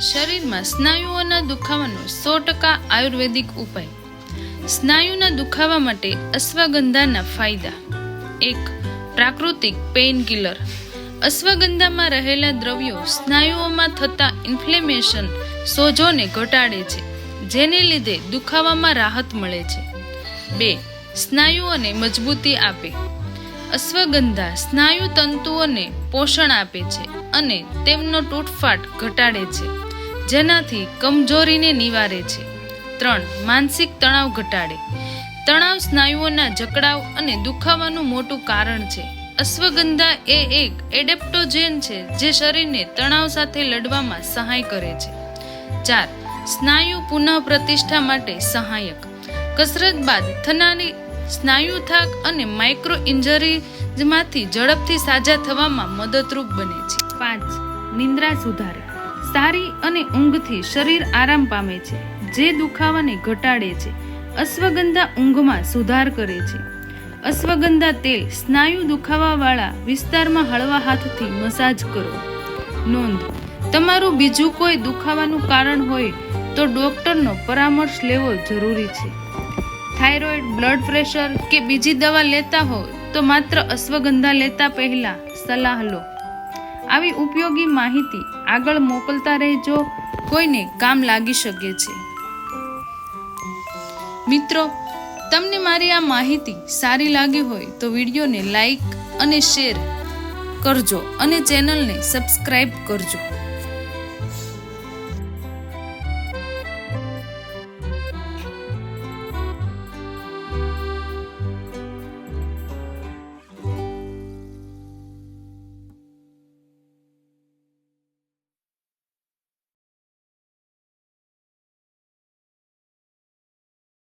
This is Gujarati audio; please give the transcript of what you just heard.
શરીરમાં સ્નાયુઓના દુખાવાનો સો ટકા આયુર્વેદિક ઉપાય. સ્નાયુના દુખાવા માટે અશ્વગંધાના ફાયદા. એક, પ્રાકૃતિક પેઇન કિલર અશ્વગંધામાં રહેલા દ્રવ્યો સ્નાયુઓમાં થતા ઇન્ફ્લેમેશન સોજોને ઘટાડે છે, જેને લીધે દુખાવામાં રાહત મળે છે. બે, સ્નાયુઓને મજબૂતી આપે. અશ્વગંધા સ્નાયુ તંતુઓને પોષણ આપે છે અને તેમનો તૂટફાટ ઘટાડે છે. જેનાથી કમજોરીને નિવારે છે. ત્રણ, માનસિક તણાવ ઘટાડે. તણાવ સ્નાયુઓના જકડાવ અને દુખાવાનું મોટું કારણ છે. અશ્વગંધા એ એક એડેપ્ટોજેન છે જે શરીરને તણાવ સાથે લડવામાં સહાય કરે છે. ચાર, સ્નાયુ પુનઃ પ્રતિષ્ઠા માટે સહાયક. કસરત બાદ થનારી સ્નાયુ થાક અને માઇક્રો ઇન્જરીમાંથી ઝડપથી સાજા થવામાં મદદરૂપ બને છે. પાંચ, નિંદ્રા સુધારે. સારી અને ઊંઘથી શરીર આરામ પામે છે, જે દુખાવાને ઘટાડે છે, અશ્વગંધા ઊંઘમાં સુધાર કરે છે. અશ્વગંધા તેલ સ્નાયુ દુખાવાવાળા વિસ્તારમાં હળવા હાથથી મસાજ કરો. નોંધ, તમારું બીજું કોઈ દુખાવાનું કારણ હોય તો ડોક્ટરનો પરામર્શ લેવો જરૂરી છે. થાઇરોઇડ, બ્લડ પ્રેશર કે બીજી દવા લેતા હોય તો માત્ર અશ્વગંધા લેતા પહેલાં સલાહ લો. આવી ઉપયોગી માહિતી આગળ મોકલતા રહેજો. કોઈને કામ લાગી શકે છે. મિત્રો, તમને મારી આ માહિતી સારી લાગી હોય તો વિડીયોને લાઈક અને શેર કરજો અને ચેનલને સબસ્ક્રાઈબ કરજો.